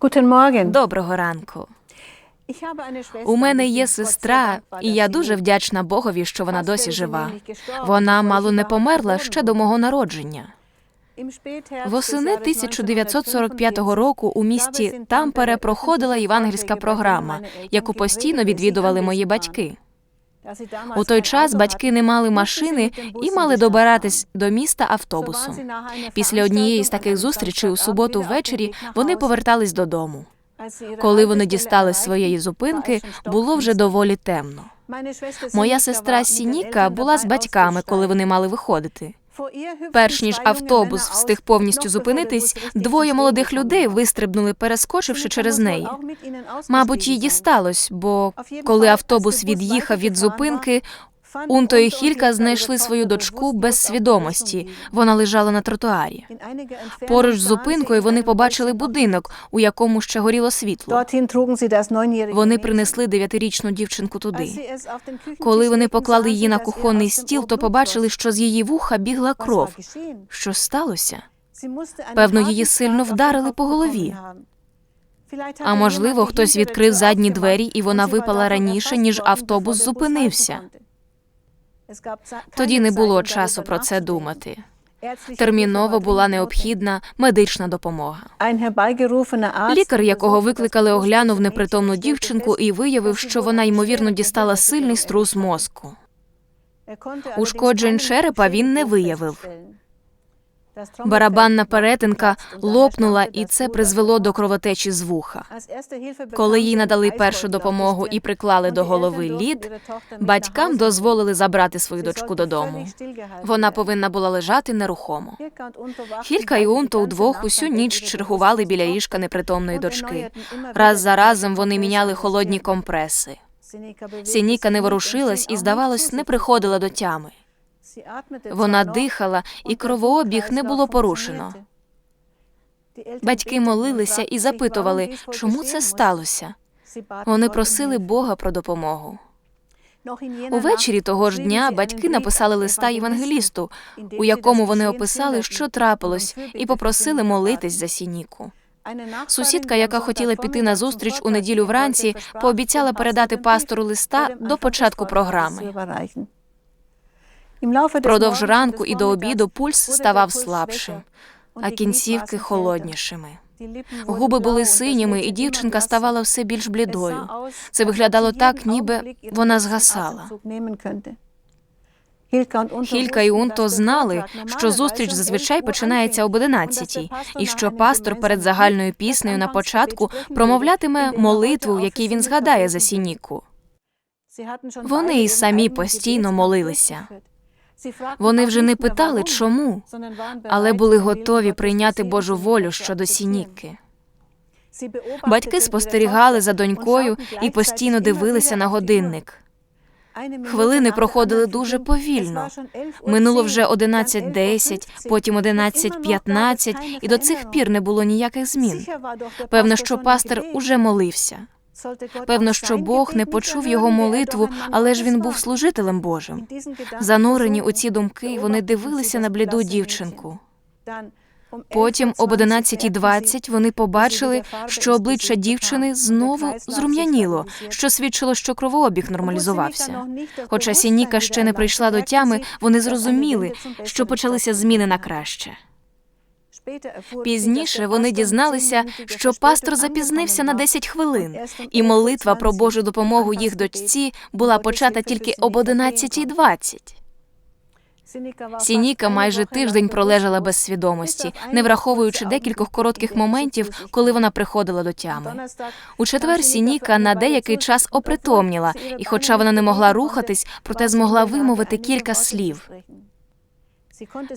Guten Morgen. Доброго ранку. У мене є сестра, і я дуже вдячна Богові, що вона досі жива. Вона мало не померла ще до мого народження. Восени des Jahres 1945 року у місті Тампере проходила євангельська програма, яку постійно відвідували мої батьки. У той час батьки не мали машини і мали добиратись до міста автобусом. Після однієї з таких зустрічей у суботу ввечері вони повертались додому. Коли вони дістали своєї зупинки, було вже доволі темно. Моя сестра Сініка була з батьками, коли вони мали виходити. Перш ніж автобус встиг повністю зупинитись, двоє молодих людей вистрибнули, перескочивши через неї. Мабуть, їй дісталось, бо коли автобус від'їхав від зупинки, Унто і Хілька знайшли свою дочку без свідомості. Вона лежала на тротуарі. Поруч з зупинкою вони побачили будинок, у якому ще горіло світло. Вони принесли дев'ятирічну дівчинку туди. Коли вони поклали її на кухонний стіл, то побачили, що з її вуха бігла кров. Що сталося? Певно, її сильно вдарили по голові. А можливо, хтось відкрив задні двері, і вона випала раніше, ніж автобус зупинився. Тоді не було часу про це думати. Терміново була необхідна медична допомога. Лікар, якого викликали, оглянув непритомну дівчинку і виявив, що вона ймовірно дістала сильний струс мозку. Ушкоджень черепа він не виявив. Барабанна перетинка лопнула, і це призвело до кровотечі з вуха. Коли їй надали першу допомогу і приклали до голови лід, батькам дозволили забрати свою дочку додому. Вона повинна була лежати нерухомо. Хілька і Унто удвох усю ніч чергували біля ліжка непритомної дочки. Раз за разом вони міняли холодні компреси. Сініка не ворушилась і, здавалось, не приходила до тями. Вона дихала, і кровообіг не було порушено. Батьки молилися і запитували, чому це сталося. Вони просили Бога про допомогу. Увечері того ж дня батьки написали листа євангелісту, у якому вони описали, що трапилось, і попросили молитись за Сініку. Сусідка, яка хотіла піти на зустріч у неділю вранці, пообіцяла передати пастору листа до початку програми. Впродовж ранку і до обіду пульс ставав слабшим, а кінцівки холоднішими. Губи були синіми, і дівчинка ставала все більш блідою. Це виглядало так, ніби вона згасала. Хілька і Унто знали, що зустріч зазвичай починається об 11 і що пастор перед загальною піснею на початку промовлятиме молитву, в якій він згадає за Сініку. Вони і самі постійно молилися. Вони вже не питали, чому, але були готові прийняти Божу волю щодо Сініки. Батьки спостерігали за донькою і постійно дивилися на годинник. Хвилини проходили дуже повільно. Минуло вже 11.10, потім 11.15, і до цих пір не було ніяких змін. Певно, що пастор уже молився. Певно, що Бог не почув його молитву, але ж він був служителем Божим. Занурені у ці думки, вони дивилися на бліду дівчинку. Потім об 11.20 вони побачили, що обличчя дівчини знову зрум'яніло, що свідчило, що кровообіг нормалізувався. Хоча Сініка ще не прийшла до тями, вони зрозуміли, що почалися зміни на краще. Пізніше вони дізналися, що пастор запізнився на 10 хвилин, і молитва про Божу допомогу їх дочці була почата тільки об 11.20. Сініка майже тиждень пролежала без свідомості, не враховуючи декількох коротких моментів, коли вона приходила до тями. У четвер Сініка на деякий час опритомніла, і, хоча вона не могла рухатись, проте змогла вимовити кілька слів.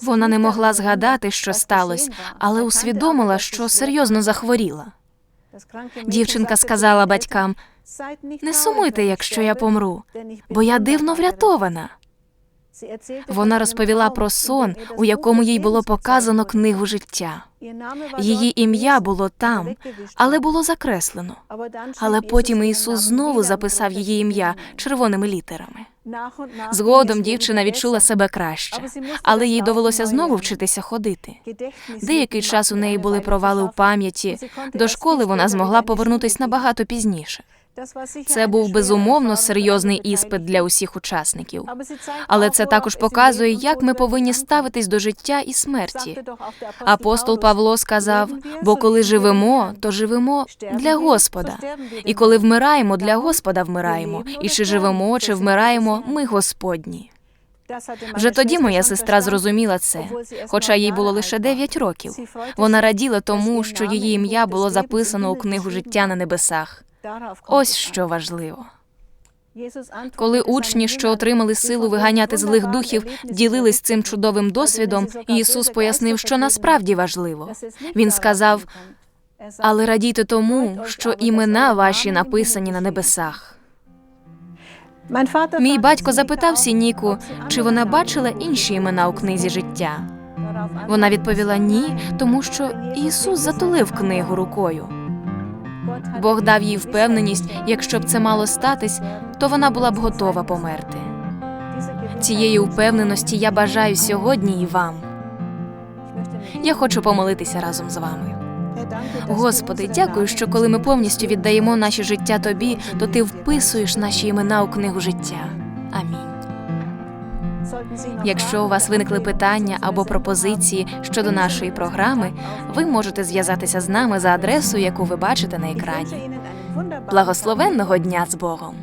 Вона не могла згадати, що сталося, але усвідомила, що серйозно захворіла. Дівчинка сказала батькам: не сумуйте, якщо я помру, бо я дивно врятована. Вона розповіла про сон, у якому їй було показано книгу життя. Її ім'я було там, але було закреслено. Але потім Ісус знову записав її ім'я червоними літерами. Згодом дівчина відчула себе краще, але їй довелося знову вчитися ходити. Деякий час у неї були провали у пам'яті. До школи вона змогла повернутись набагато пізніше. Це був безумовно серйозний іспит для усіх учасників. Але це також показує, як ми повинні ставитись до життя і смерті. Апостол Павло сказав: бо коли живемо, то живемо для Господа. І коли вмираємо, для Господа вмираємо. І чи живемо, чи вмираємо, ми Господні. Вже тоді моя сестра зрозуміла це, хоча їй було лише 9 років. Вона раділа тому, що її ім'я було записано у книгу життя на небесах. Ось що важливо. Коли учні, що отримали силу виганяти злих духів, ділились цим чудовим досвідом, Ісус пояснив, що насправді важливо. Він сказав: але радійте тому, що імена ваші написані на небесах. Мій батько запитав Сініку, чи вона бачила інші імена у книзі життя. Вона відповіла ні, тому що Ісус затулив книгу рукою. Бог дав їй впевненість, якщо б це мало статись, то вона була б готова померти. Цієї впевненості я бажаю сьогодні і вам. Я хочу помолитися разом з вами. Господи, дякую, що коли ми повністю віддаємо наше життя Тобі, то Ти вписуєш наші імена у книгу життя. Амінь. Якщо у вас виникли питання або пропозиції щодо нашої програми, ви можете зв'язатися з нами за адресою, яку ви бачите на екрані. Благословенного дня з Богом!